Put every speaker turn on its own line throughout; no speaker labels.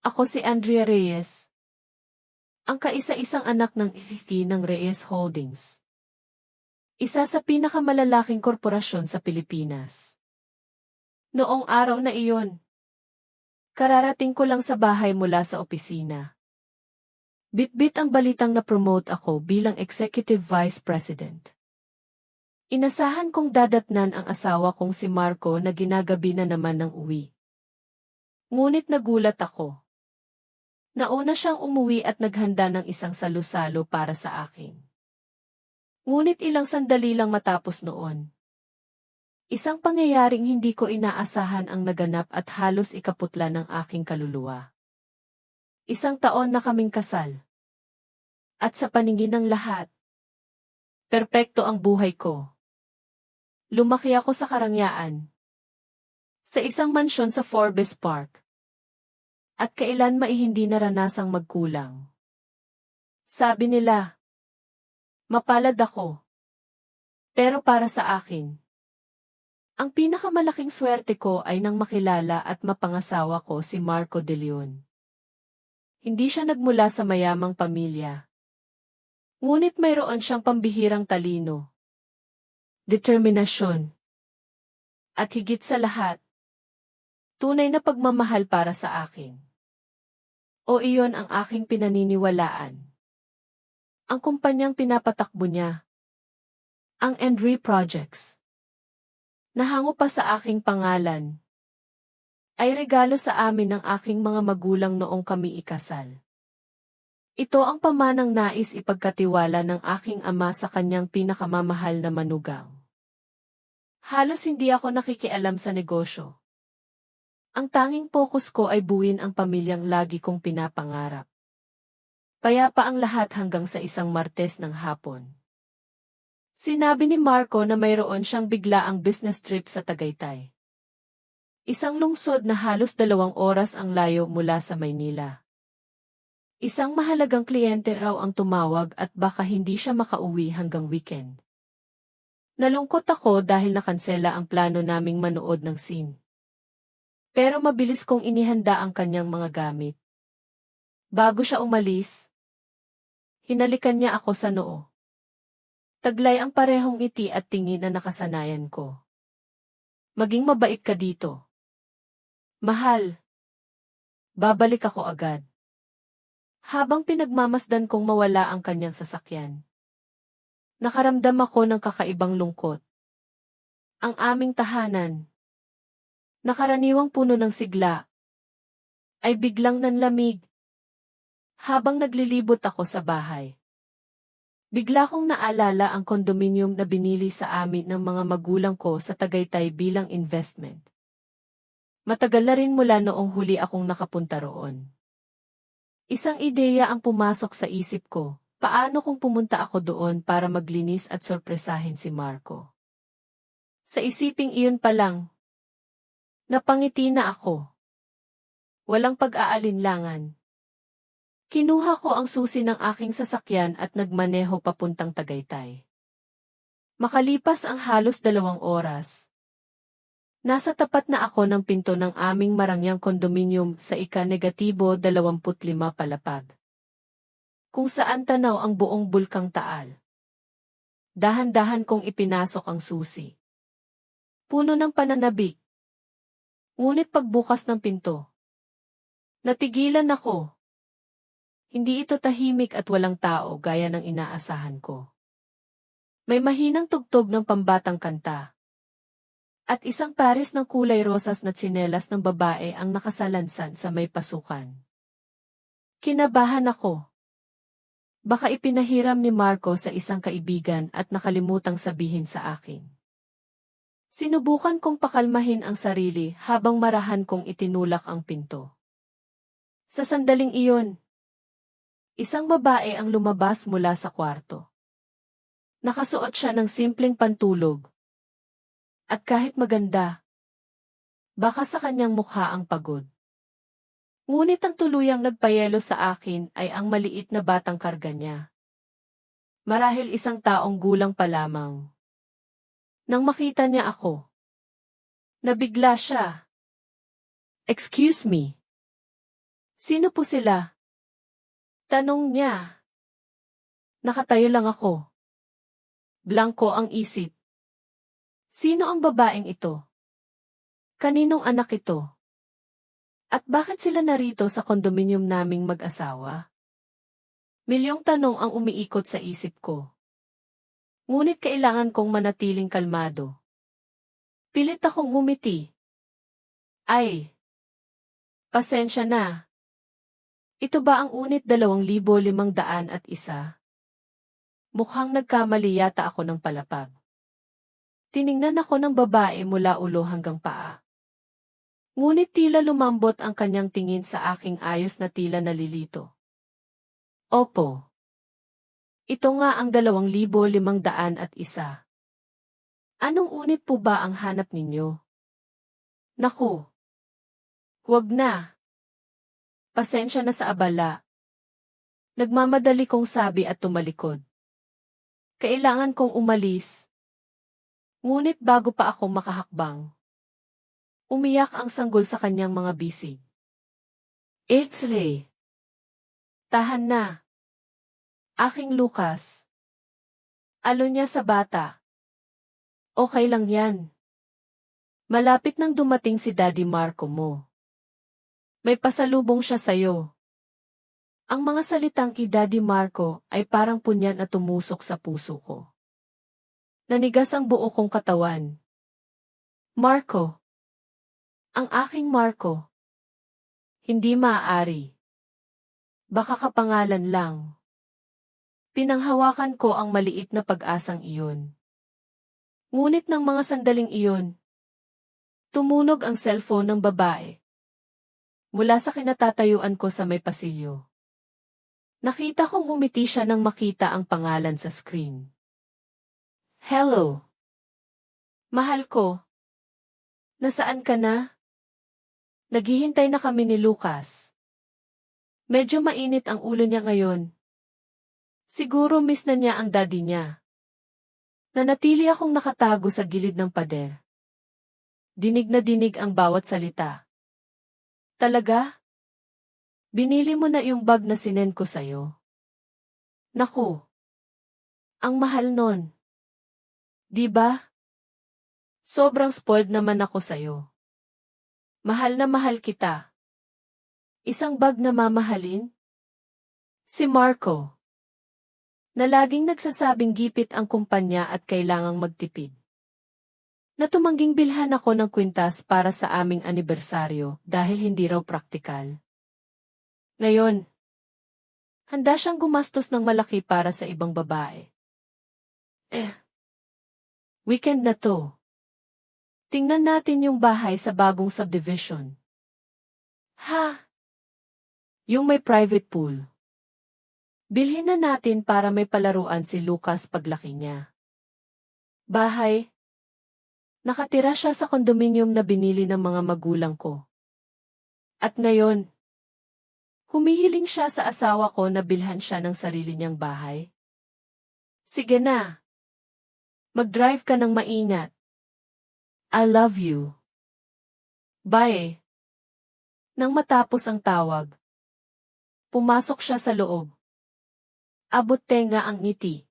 Ako si Andrea Reyes. Ang kaisa-isang anak ng ICT ng Reyes Holdings. Isa sa pinakamalalaking korporasyon sa Pilipinas. Noong araw na iyon, kararating ko lang sa bahay mula sa opisina. Bitbit ang balitang na-promote ako bilang Executive Vice President. Inasahan kong dadatnan ang asawa kong si Marco na ginagabi na naman ng uwi. Ngunit nagulat ako. Nauna siyang umuwi at naghanda ng isang salusalo para sa akin. Ngunit ilang sandali lang matapos noon. Isang pangyayaring hindi ko inaasahan ang naganap at halos ikaputla ng aking kaluluwa. Isang taon na kaming kasal. At sa paningin ng lahat, perpekto ang buhay ko. Lumaki ako sa karangyaan. Sa isang mansyon sa Forbes Park. At kailan mai hindi naranasang magkulang. Sabi nila, mapalad ako. Pero para sa akin, ang pinakamalaking swerte ko ay nang makilala at mapangasawa ko si Marco de Leon. Hindi siya nagmula sa mayamang pamilya. Ngunit mayroon siyang pambihirang talino determinasyon. At higit sa lahat, tunay na pagmamahal para sa akin. O iyon ang aking pinaniniwalaan. Ang kumpanyang pinapatakbo niya. Ang Andre Projects. Nahango pa sa aking pangalan. Ay regalo sa amin ng aking mga magulang noong kami ikasal. Ito ang pamanang nais ipagkatiwala ng aking ama sa kanyang pinakamamahal na manugang. Halos hindi ako nakikialam sa negosyo. Ang tanging focus ko ay buuin ang pamilyang lagi kong pinapangarap. Payapa ang lahat hanggang sa isang Martes ng hapon. Sinabi ni Marco na mayroon siyang bigla ang business trip sa Tagaytay. Isang lungsod na halos dalawang oras ang layo mula sa Maynila. Isang mahalagang kliyente raw ang tumawag at baka hindi siya makauwi hanggang weekend. Nalungkot ako dahil nakansela ang plano naming manood ng scene. Pero mabilis kong inihanda ang kanyang mga gamit. Bago siya umalis, hinalikan niya ako sa noo. Taglay ang parehong ngiti at tingin na nakasanayan ko. Maging mabait ka dito. Mahal. Babalik ako agad. Habang pinagmamasdan kong mawala ang kanyang sasakyan. Nakaramdam ako ng kakaibang lungkot. Ang aming tahanan, nakaraniwang puno ng sigla, ay biglang nanlamig. Habang naglilibot ako sa bahay. Bigla kong naalala ang kondominium na binili sa amin ng mga magulang ko sa Tagaytay bilang investment. Matagal na rin mula noong huli akong nakapunta roon. Isang ideya ang pumasok sa isip ko, Paano kung pumunta ako doon para maglinis at sorpresahin si Marco? Sa isiping iyon pa lang, napangiti na ako. Walang pag-aalinlangan. Kinuha ko ang susi ng aking sasakyan at nagmaneho papuntang Tagaytay. Makalipas ang halos dalawang oras, Nasa tapat na ako ng pinto ng aming marangyang kondominium sa ika-negatibo 25 palapag kung saan tanaw ang buong bulkang taal. Dahan-dahan kong ipinasok ang susi. Puno ng pananabik. Ngunit pagbukas ng pinto. Natigilan ako. Hindi ito tahimik at walang tao gaya ng inaasahan ko. May mahinang tugtog ng pambatang kanta. At isang pares ng kulay rosas na tsinelas ng babae ang nakasalansan sa may pasukan. Kinabahan ako. Baka ipinahiram ni Marco sa isang kaibigan at nakalimutang sabihin sa akin. Sinubukan kong pakalmahin ang sarili habang marahan kong itinulak ang pinto. Sa sandaling iyon, isang babae ang lumabas mula sa kwarto. Nakasuot siya ng simpleng pantulog. At kahit maganda, baka sa kanyang mukha ang pagod. Ngunit ang tuluyang nagpayelo sa akin ay ang maliit na batang karga niya. Marahil isang taong gulang pa lamang. Nang makita niya ako, nabigla siya. Excuse me. Sino po sila? Tanong niya. Nakatayo lang ako. Blanco ang isip. Sino ang babaeng ito? Kaninong anak ito? At bakit sila narito sa kondominium naming mag-asawa? Milyong tanong ang umiikot sa isip ko. Ngunit kailangan kong manatiling kalmado. Pilit akong ngumiti. Ay! Pasensya na. Ito ba ang unit dalawang libo limang daan at isa? Mukhang nagkamali yata ako ng palapag. Tiningnan ako ng babae mula ulo hanggang paa. Ngunit tila lumambot ang kanyang tingin sa aking ayos na tila nalilito. Opo. Ito nga ang dalawang libo limang daan at isa. Anong unit po ba ang hanap ninyo? Naku. Huwag na. Pasensya na sa abala. Nagmamadali kong sabi at tumalikod. Kailangan kong umalis. Ngunit bago pa ako makahakbang, umiyak ang sanggol sa kanyang mga bisig. Ixley. Tahan na. Aking Lucas. Alo niya sa bata. Okay lang yan. Malapit nang dumating si Daddy Marco mo. May pasalubong siya sa'yo. Ang mga salitang kay Daddy Marco ay parang punyan na tumusok sa puso ko. Nanigas ang buo kong katawan. Marco. Ang aking Marco. Hindi maaari. Baka kapangalan lang. Pinanghawakan ko ang maliit na pag-asang iyon. Ngunit ng mga sandaling iyon, tumunog ang cellphone ng babae. Mula sa kinatatayuan ko sa may pasilyo. Nakita kong umiti siya nang makita ang pangalan sa screen. Hello. Mahal ko. Nasaan ka na? Naghihintay na kami ni Lucas. Medyo mainit ang ulo niya ngayon. Siguro miss na niya ang daddy niya. Nanatili akong nakatago sa gilid ng pader. Dinig na dinig ang bawat salita. Talaga? Binili mo na yung bag na sinen ko sa'yo. Naku. Ang mahal nun. Di ba? Sobrang spoiled naman ako sa'yo. Mahal na mahal kita. Isang bag na mamahalin? Si Marco. Na laging nagsasabing gipit ang kumpanya at kailangang magtipid. Natumangging bilhan ako ng kwintas para sa aming anibersaryo dahil hindi raw praktikal. Ngayon, handa siyang gumastos ng malaki para sa ibang babae. Eh, Weekend na to. Tingnan natin yung bahay sa bagong subdivision. Ha? Yung may private pool. Bilhin na natin para may palaruan si Lucas paglaki niya. Bahay. Nakatira siya sa kondominium na binili ng mga magulang ko. At ngayon, humihiling siya sa asawa ko na bilhan siya ng sarili niyang bahay. Sige na. Mag-drive ka ng maingat. I love you. Bye. Nang matapos ang tawag, pumasok siya sa loob. Abot tenga ang ngiti.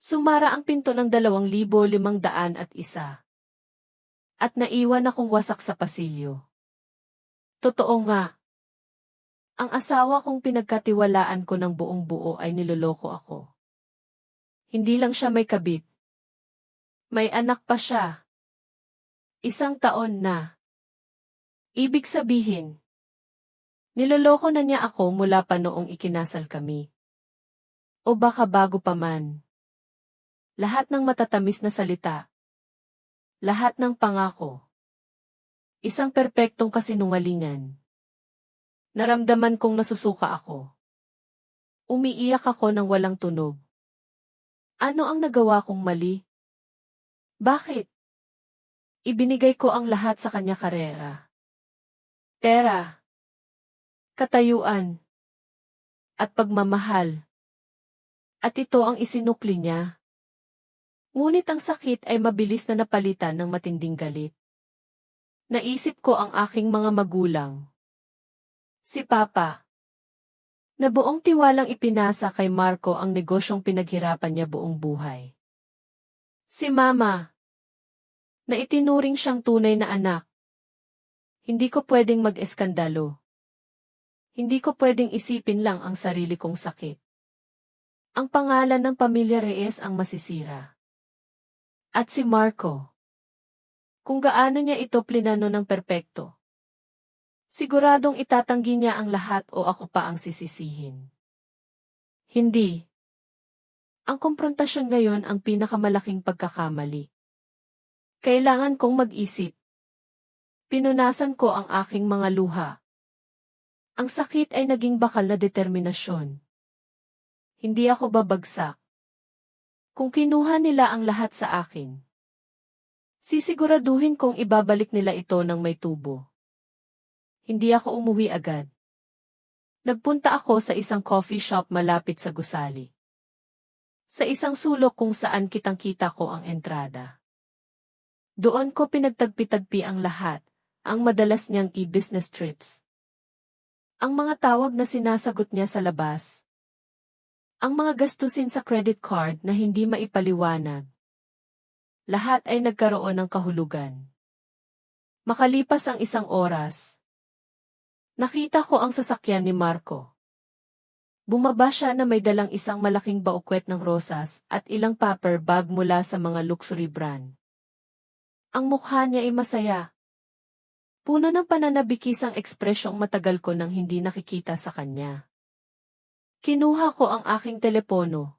Sumara ang pinto ng dalawang libo limang daan at isa. At naiwan akong wasak sa pasilyo. Totoo nga. Ang asawa kong pinagkatiwalaan ko ng buong buo ay niloloko ako. Hindi lang siya may kabit, may anak pa siya. Isang taon na. Ibig sabihin, niloloko na niya ako mula pa noong ikinasal kami. O baka bago pa man. Lahat ng matatamis na salita. Lahat ng pangako. Isang perpektong kasinungalingan. Naramdaman kong nasusuka ako. Umiiyak ako ng walang tunog. Ano ang nagawa kong mali? Bakit? Ibinigay ko ang lahat sa kanya karera. Pera. Katayuan. At pagmamahal. At ito ang isinukli niya. Ngunit ang sakit ay mabilis na napalitan ng matinding galit. Naisip ko ang aking mga magulang. Si Papa. Na buong tiwalang ipinasa kay Marco ang negosyong pinaghirapan niya buong buhay. Si Mama. Na itinuring siyang tunay na anak. Hindi ko pwedeng mag-eskandalo. Hindi ko pwedeng isipin lang ang sarili kong sakit. Ang pangalan ng pamilya Reyes ang masisira. At si Marco. Kung gaano niya ito plinano ng perpekto. Siguradong itatanggi niya ang lahat o ako pa ang sisisihin. Hindi. Ang komprontasyon ngayon ang pinakamalaking pagkakamali. Kailangan kong mag-isip. Pinunasan ko ang aking mga luha. Ang sakit ay naging bakal na determinasyon. Hindi ako babagsak. Kung kinuha nila ang lahat sa akin, sisiguraduhin kong ibabalik nila ito ng may tubo. Hindi ako umuwi agad. Nagpunta ako sa isang coffee shop malapit sa gusali. Sa isang sulok kung saan kitang-kita ko ang entrada. Doon ko pinagtagpi-tagpi ang lahat, ang madalas niyang e-business trips. Ang mga tawag na sinasagot niya sa labas. Ang mga gastusin sa credit card na hindi maipaliwanag. Lahat ay nagkaroon ng kahulugan. Makalipas ang isang oras, Nakita ko ang sasakyan ni Marco. Bumaba siya na may dalang isang malaking baukwet ng rosas at ilang paper bag mula sa mga luxury brand. Ang mukha niya ay masaya. Puno ng pananabikis ang ekspresyong matagal ko nang hindi nakikita sa kanya. Kinuha ko ang aking telepono.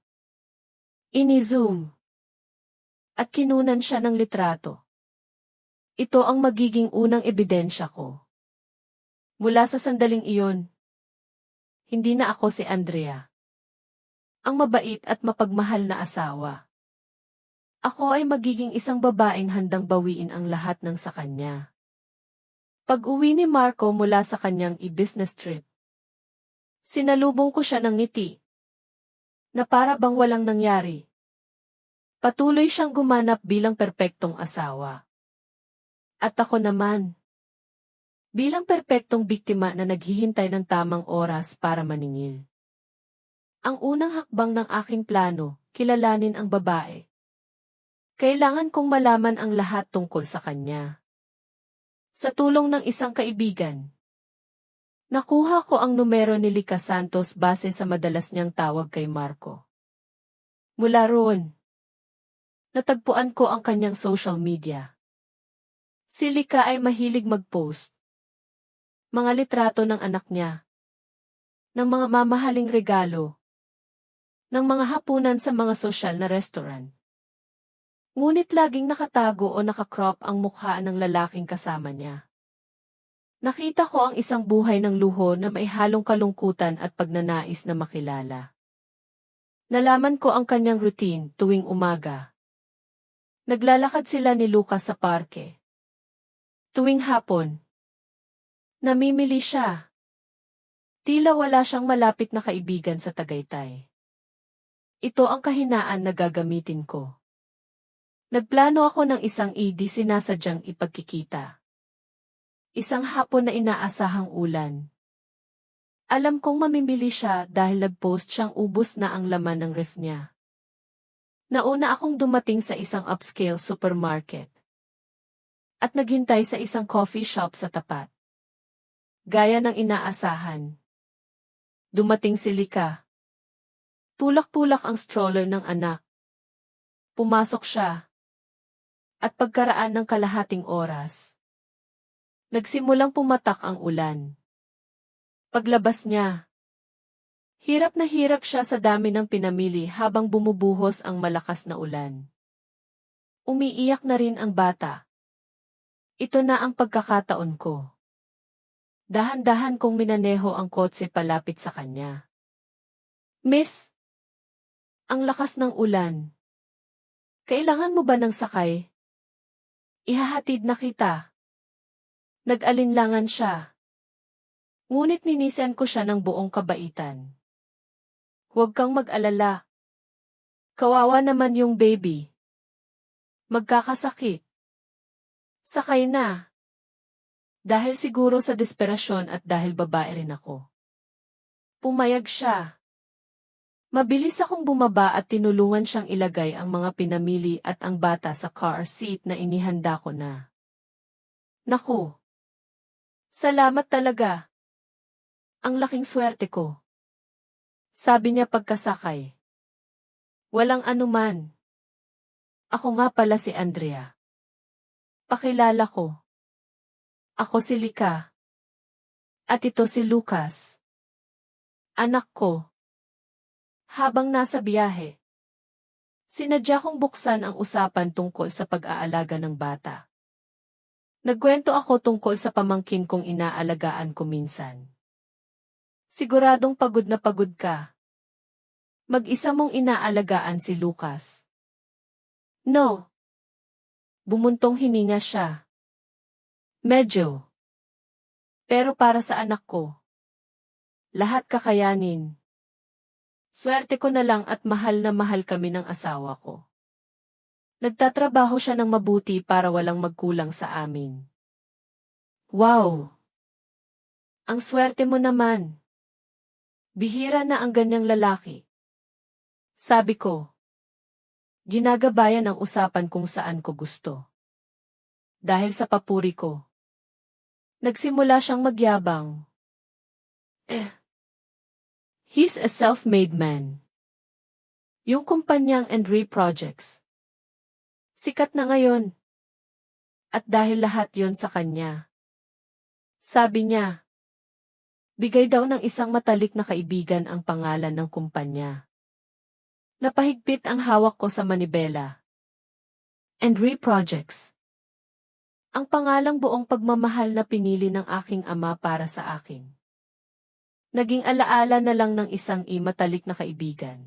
Ini-zoom. At kinunan siya ng litrato. Ito ang magiging unang ebidensya ko. Mula sa sandaling iyon, hindi na ako si Andrea. Ang mabait at mapagmahal na asawa. Ako ay magiging isang babaeng handang bawiin ang lahat ng sa kanya. Pag-uwi ni Marco mula sa kanyang i-business trip, sinalubong ko siya ng ngiti, na para bang walang nangyari. Patuloy siyang gumanap bilang perpektong asawa. At ako naman, Bilang perpektong biktima na naghihintay ng tamang oras para maningil. Ang unang hakbang ng aking plano, kilalanin ang babae. Kailangan kong malaman ang lahat tungkol sa kanya. Sa tulong ng isang kaibigan, nakuha ko ang numero ni Lika Santos base sa madalas niyang tawag kay Marco. Mula roon, natagpuan ko ang kanyang social media. Si Lika ay mahilig mag-post mga litrato ng anak niya, ng mga mamahaling regalo, ng mga hapunan sa mga sosyal na restaurant. Ngunit laging nakatago o nakakrop ang mukha ng lalaking kasama niya. Nakita ko ang isang buhay ng luho na may halong kalungkutan at pagnanais na makilala. Nalaman ko ang kanyang routine tuwing umaga. Naglalakad sila ni Lucas sa parke. Tuwing hapon, Namimili siya. Tila wala siyang malapit na kaibigan sa Tagaytay. Ito ang kahinaan na gagamitin ko. Nagplano ako ng isang ED sinasadyang ipagkikita. Isang hapon na inaasahang ulan. Alam kong mamimili siya dahil nag-post siyang ubos na ang laman ng ref niya. Nauna akong dumating sa isang upscale supermarket. At naghintay sa isang coffee shop sa tapat. Gaya ng inaasahan. Dumating si Lika. Tulak-tulak ang stroller ng anak. Pumasok siya. At pagkaraan ng kalahating oras, nagsimulang pumatak ang ulan. Paglabas niya, hirap na hirap siya sa dami ng pinamili habang bumubuhos ang malakas na ulan. Umiiyak na rin ang bata. Ito na ang pagkakataon ko. Dahan-dahan kong minaneho ang kotse palapit sa kanya. Miss! Ang lakas ng ulan. Kailangan mo ba ng sakay? Ihahatid na kita. Nag-alinlangan siya. Ngunit ninisan ko siya ng buong kabaitan. Huwag kang mag-alala. Kawawa naman yung baby. Magkakasakit. Sakay na. Dahil siguro sa desperasyon at dahil babae rin ako. Pumayag siya. Mabilis akong bumaba at tinulungan siyang ilagay ang mga pinamili at ang bata sa car seat na inihanda ko na. Naku! Salamat talaga. Ang laking swerte ko. Sabi niya pagkasakay. Walang anuman. Ako nga pala si Andrea. Pakilala ko. Ako si Lika. At ito si Lucas. Anak ko. Habang nasa biyahe, sinadya kong buksan ang usapan tungkol sa pag-aalaga ng bata. Nagkwento ako tungkol sa pamangkin kong inaalagaan ko minsan. Siguradong pagod na pagod ka. Mag-isa mong inaalagaan si Lucas. No. Bumuntong hininga siya. Medyo. Pero para sa anak ko. Lahat kakayanin. Swerte ko na lang at mahal na mahal kami ng asawa ko. Nagtatrabaho siya ng mabuti para walang magkulang sa amin. Wow! Ang swerte mo naman. Bihira na ang ganyang lalaki. Sabi ko. Ginagabayan ang usapan kung saan ko gusto. Dahil sa papuri ko. Nagsimula siyang magyabang. Eh. He's a self-made man. Yung kumpanyang Andre Projects. Sikat na ngayon. At dahil lahat yon sa kanya. Sabi niya, bigay daw ng isang matalik na kaibigan ang pangalan ng kumpanya. Napahigpit ang hawak ko sa manibela. Andre Projects. Ang pangalang buong pagmamahal na pinili ng aking ama para sa akin. Naging alaala na lang ng isang imatalik na kaibigan.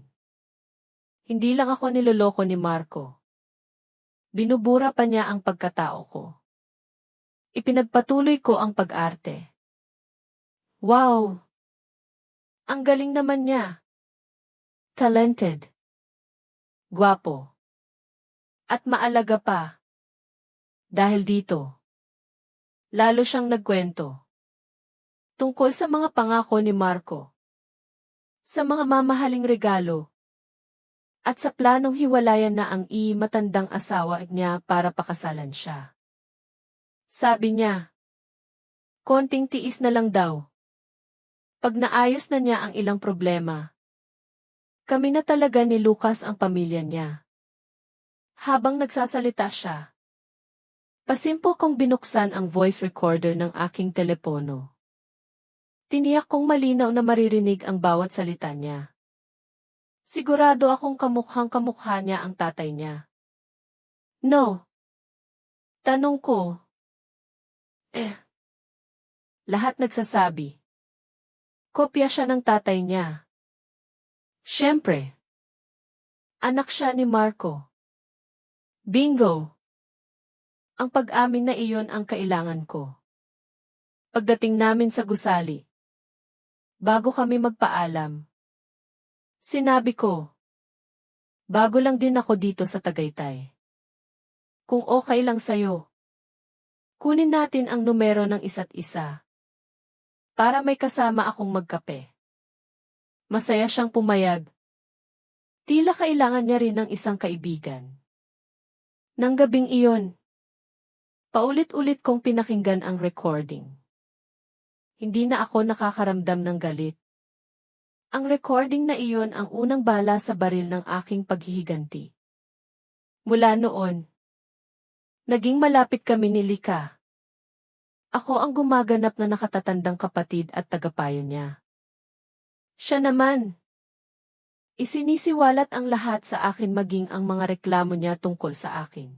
Hindi lang ako niloloko ni Marco. Binubura pa niya ang pagkatao ko. Ipinagpatuloy ko ang pag-arte. Wow! Ang galing naman niya. Talented. Guwapo. At maalaga pa. Dahil dito. Lalo siyang nagkwento tungkol sa mga pangako ni Marco. Sa mga mamahaling regalo. At sa planong hiwalayan na ang i-matandang asawa niya para pakasalan siya. Sabi niya, konting tiis na lang daw. Pag naayos na niya ang ilang problema, kami na talaga ni Lucas ang pamilya niya. Habang nagsasalita siya, pasimpo kong binuksan ang voice recorder ng aking telepono. Tiniyak kong malinaw na maririnig ang bawat salita niya. Sigurado akong kamukhang kamukha niya ang tatay niya. No. Tanong ko. Eh. Lahat nagsasabi. Kopya siya ng tatay niya. Siyempre. Anak siya ni Marco. Bingo! Ang pag-amin na iyon ang kailangan ko. Pagdating namin sa gusali, Bago kami magpaalam. Sinabi ko. Bago lang din ako dito sa Tagaytay. Kung okay lang sa'yo. Kunin natin ang numero ng isa't isa. Para may kasama akong magkape. Masaya siyang pumayag. Tila kailangan niya rin ng isang kaibigan. Nang gabing iyon, paulit-ulit kong pinakinggan ang recording. Hindi na ako nakakaramdam ng galit. Ang recording na iyon ang unang bala sa baril ng aking paghihiganti. Mula noon, naging malapit kami ni Lika. Ako ang gumaganap na nakatatandang kapatid at tagapayo niya. Siya naman. Isinisiwalat ang lahat sa akin maging ang mga reklamo niya tungkol sa akin.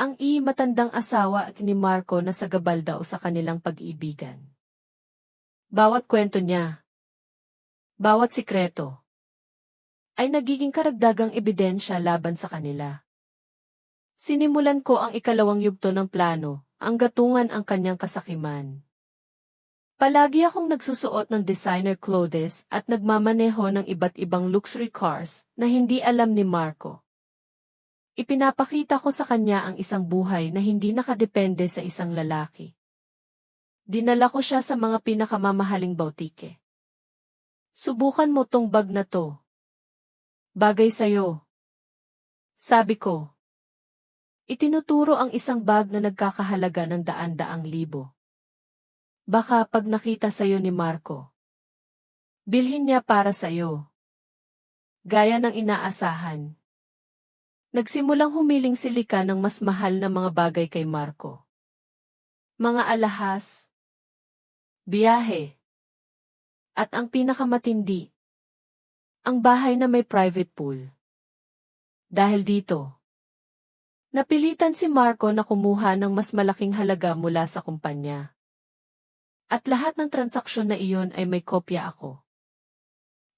Ang i matandang asawa at ni Marco na sa gabal daw sa kanilang pag-iibigan. Bawat kwento niya, bawat sikreto, ay nagiging karagdagang ebidensya laban sa kanila. Sinimulan ko ang ikalawang yugto ng plano, ang gatungan ang kanyang kasakiman. Palagi akong nagsusuot ng designer clothes at nagmamaneho ng iba't ibang luxury cars na hindi alam ni Marco. Ipinapakita ko sa kanya ang isang buhay na hindi nakadepende sa isang lalaki. Dinala ko siya sa mga pinakamamahaling bautike. Subukan mo tong bag na to. Bagay sa'yo. Sabi ko. Itinuturo ang isang bag na nagkakahalaga ng daan-daang libo. Baka pag nakita sa'yo ni Marco. Bilhin niya para sa'yo. Gaya ng inaasahan. Nagsimulang humiling si Lika ng mas mahal na mga bagay kay Marco. Mga alahas, biyahe, at ang pinakamatindi, ang bahay na may private pool. Dahil dito, napilitan si Marco na kumuha ng mas malaking halaga mula sa kumpanya. At lahat ng transaksyon na iyon ay may kopya ako.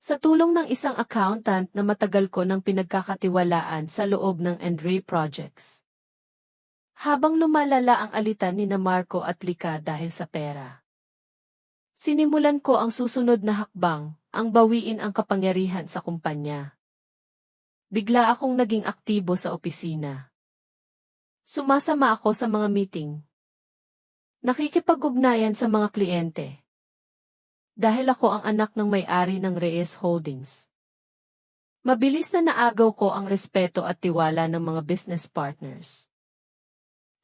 Sa tulong ng isang accountant na matagal ko ng pinagkakatiwalaan sa loob ng Andre Projects. Habang lumalala ang alitan ni na Marco at Lika dahil sa pera. Sinimulan ko ang susunod na hakbang, ang bawiin ang kapangyarihan sa kumpanya. Bigla akong naging aktibo sa opisina. Sumasama ako sa mga meeting. Nakikipag-ugnayan sa mga kliyente. Dahil ako ang anak ng may-ari ng Reyes Holdings. Mabilis na naagaw ko ang respeto at tiwala ng mga business partners.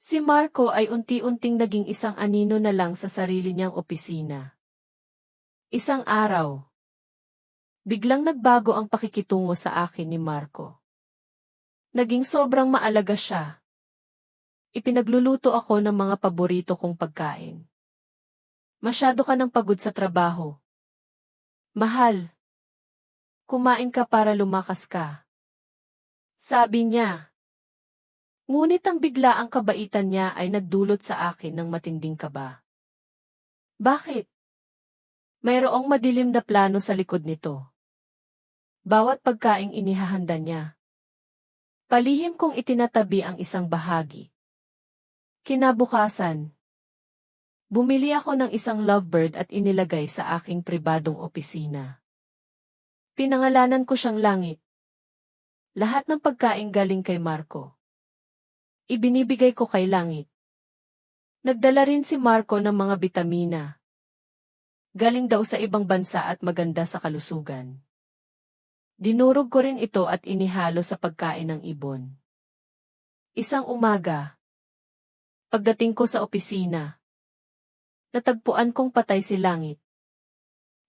Si Marco ay unti-unting naging isang anino na lang sa sarili niyang opisina. Isang araw, Biglang nagbago ang pakikitungo sa akin ni Marco. Naging sobrang maalaga siya. Ipinagluluto ako ng mga paborito kong pagkain. Masyado ka ng pagod sa trabaho. Mahal. Kumain ka para lumakas ka. Sabi niya. Ngunit ang bigla ang kabaitan niya ay nagdulot sa akin ng matinding kaba. Bakit? Mayroong madilim na plano sa likod nito. Bawat pagkaing inihahanda niya. Palihim kong itinatabi ang isang bahagi. Kinabukasan. Bumili ako ng isang lovebird at inilagay sa aking pribadong opisina. Pinangalanan ko siyang langit. Lahat ng pagkain galing kay Marco. Ibinibigay ko kay langit. Nagdala rin si Marco ng mga bitamina. Galing daw sa ibang bansa at maganda sa kalusugan. Dinurog ko rin ito at inihalo sa pagkain ng ibon. Isang umaga. Pagdating ko sa opisina. Natagpuan kong patay si Langit.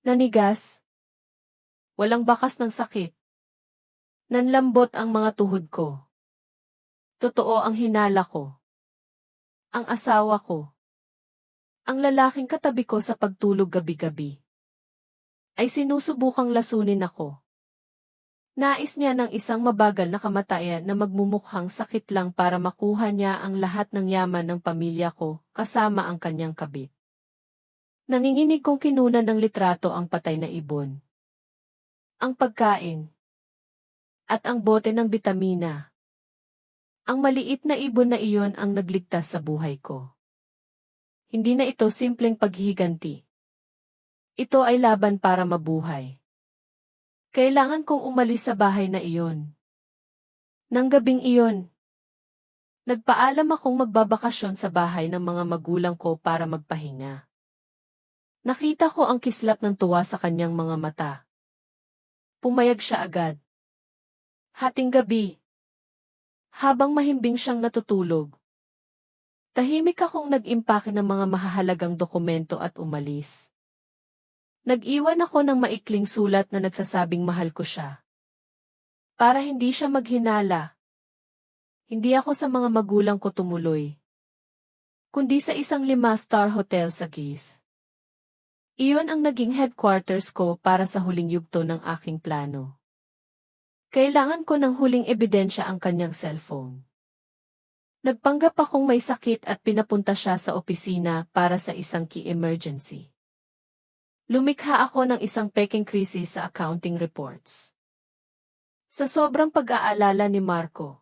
Nanigas. Walang bakas ng sakit. Nanlambot ang mga tuhod ko. Totoo ang hinala ko. Ang asawa ko. Ang lalaking katabi ko sa pagtulog gabi-gabi. Ay sinusubukang lasunin ako. Nais niya ng isang mabagal na kamatayan na magmumukhang sakit lang para makuha niya ang lahat ng yaman ng pamilya ko, kasama ang kanyang kabit. Nanginginig kong kinunan ng litrato ang patay na ibon. Ang pagkain. At ang bote ng bitamina. Ang maliit na ibon na iyon ang nagligtas sa buhay ko. Hindi na ito simpleng paghihiganti. Ito ay laban para mabuhay. Kailangan kong umalis sa bahay na iyon. Nang gabing iyon, nagpaalam akong magbabakasyon sa bahay ng mga magulang ko para magpahinga. Nakita ko ang kislap ng tuwa sa kanyang mga mata. Pumayag siya agad. Hating gabi. Habang mahimbing siyang natutulog. Tahimik akong nag-impake ng mga mahahalagang dokumento at umalis. Nag-iwan ako ng maikling sulat na nagsasabing mahal ko siya. Para hindi siya maghinala. Hindi ako sa mga magulang ko tumuloy. Kundi sa isang lima-star hotel sa Giz. Iyon ang naging headquarters ko para sa huling yugto ng aking plano. Kailangan ko ng huling ebidensya ang kanyang cellphone. Nagpanggap akong may sakit at pinapunta siya sa opisina para sa isang key emergency. Lumikha ako ng isang peking krisis sa accounting reports. Sa sobrang pag-aalala ni Marco,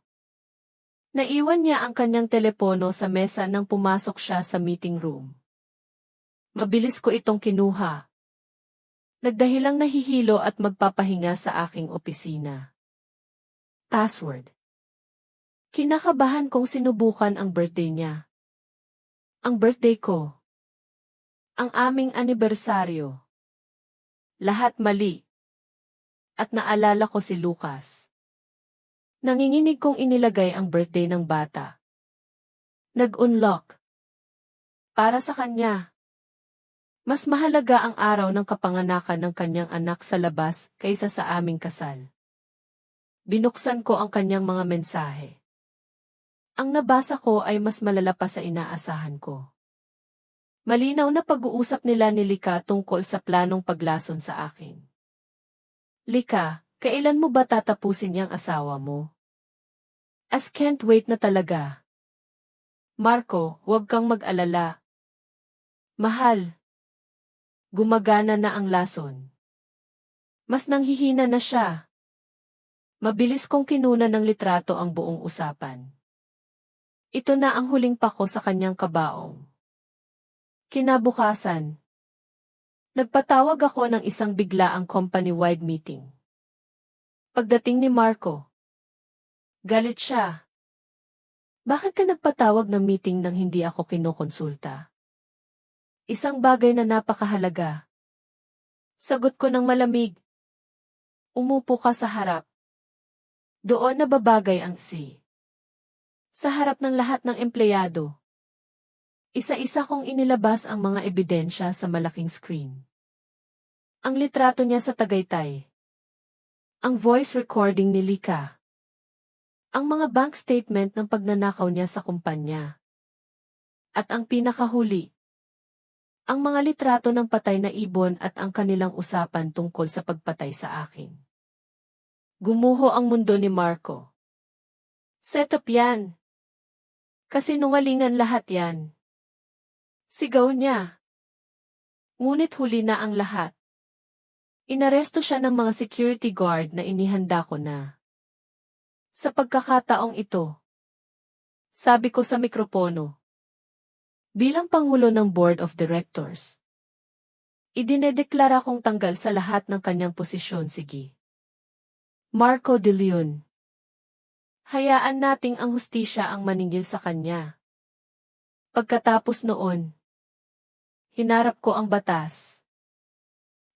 naiwan niya ang kanyang telepono sa mesa nang pumasok siya sa meeting room. Mabilis ko itong kinuha. Nagdahilang nahihilo at magpapahinga sa aking opisina. Password. Kinakabahan kong sinubukan ang birthday niya. Ang birthday ko. Ang aming anibersaryo. Lahat mali. At naalala ko si Lucas. Nanginginig kong inilagay ang birthday ng bata. Nag-unlock. Para sa kanya. Mas mahalaga ang araw ng kapanganakan ng kanyang anak sa labas kaysa sa aming kasal. Binuksan ko ang kanyang mga mensahe. Ang nabasa ko ay mas malala pa sa inaasahan ko. Malinaw na pag-uusap nila ni Lika tungkol sa planong paglason sa akin. Lika, kailan mo ba tatapusin yang asawa mo? As can't wait na talaga. Marco, huwag kang mag-alala. Mahal. Gumagana na ang lason. Mas nanghihina na siya. Mabilis kong kinuna ng litrato ang buong usapan. Ito na ang huling pako sa kanyang kabaong. Kinabukasan. Nagpatawag ako ng isang biglaang company-wide meeting. Pagdating ni Marco. Galit siya. Bakit ka nagpatawag ng meeting nang hindi ako kinukonsulta? Isang bagay na napakahalaga. Sagot ko ng malamig. Umupo ka sa harap. Doon nababagay ang si. Sa harap ng lahat ng empleyado. Isa-isa kong inilabas ang mga ebidensya sa malaking screen. Ang litrato niya sa Tagaytay. Ang voice recording ni Lika. Ang mga bank statement ng pagnanakaw niya sa kumpanya. At ang pinakahuli. Ang mga litrato ng patay na ibon at ang kanilang usapan tungkol sa pagpatay sa akin. Gumuho ang mundo ni Marco. Setup yan. Kasinungalingan lahat yan. Sigaw niya. Ngunit huli na ang lahat. Inaresto siya ng mga security guard na inihanda ko na. Sa pagkakataong ito, sabi ko sa mikropono, bilang Pangulo ng Board of Directors, idinedeklara kong tanggal sa lahat ng kanyang posisyon sige. Marco de Leon. Hayaan nating ang hustisya ang maningil sa kanya. Pagkatapos noon, Hinarap ko ang batas.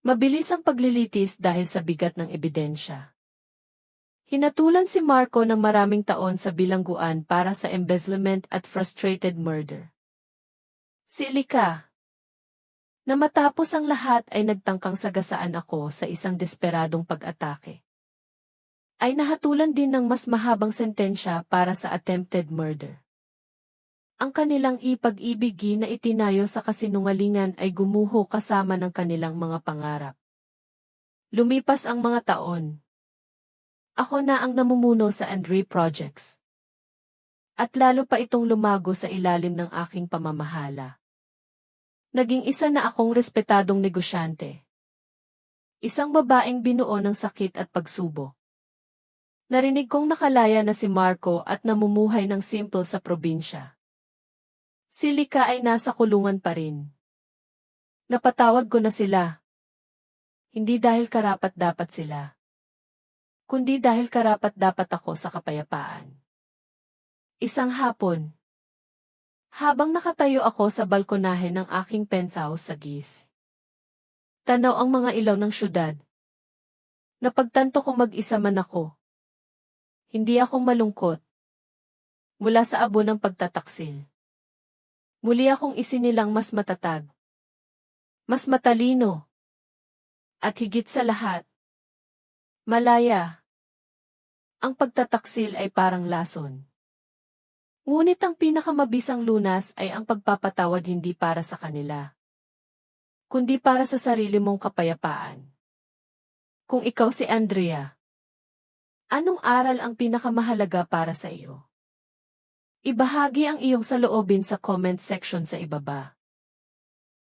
Mabilis ang paglilitis dahil sa bigat ng ebidensya. Hinatulan si Marco ng maraming taon sa bilangguan para sa embezzlement at frustrated murder. Si Lika. Na matapos ang lahat ay nagtangkang sagasaan ako sa isang desperadong pag-atake. Ay nahatulan din ng mas mahabang sentensya para sa attempted murder. Ang kanilang ipag-ibigi na itinayo sa kasinungalingan ay gumuho kasama ng kanilang mga pangarap. Lumipas ang mga taon. Ako na ang namumuno sa Andre Projects. At lalo pa itong lumago sa ilalim ng aking pamamahala. Naging isa na akong respetadong negosyante. Isang babaeng binuo ng sakit at pagsubo. Narinig kong nakalaya na si Marco at namumuhay ng simple sa probinsya. Si Lika ay nasa kulungan pa rin. Napatawag ko na sila. Hindi dahil karapat dapat sila. Kundi dahil karapat dapat ako sa kapayapaan. Isang hapon. Habang nakatayo ako sa balkonahe ng aking penthouse sa Gis. Tanaw ang mga ilaw ng syudad. Napagtanto ko mag-isa man ako. Hindi ako malungkot. Mula sa abo ng pagtataksil. Muli akong isinilang mas matatag. Mas matalino. At higit sa lahat. Malaya. Ang pagtataksil ay parang lason. Ngunit ang pinakamabisang lunas ay ang pagpapatawad hindi para sa kanila, kundi para sa sarili mong kapayapaan. Kung ikaw si Andrea, anong aral ang pinakamahalaga para sa iyo? Ibahagi ang iyong saloobin sa comment section sa ibaba.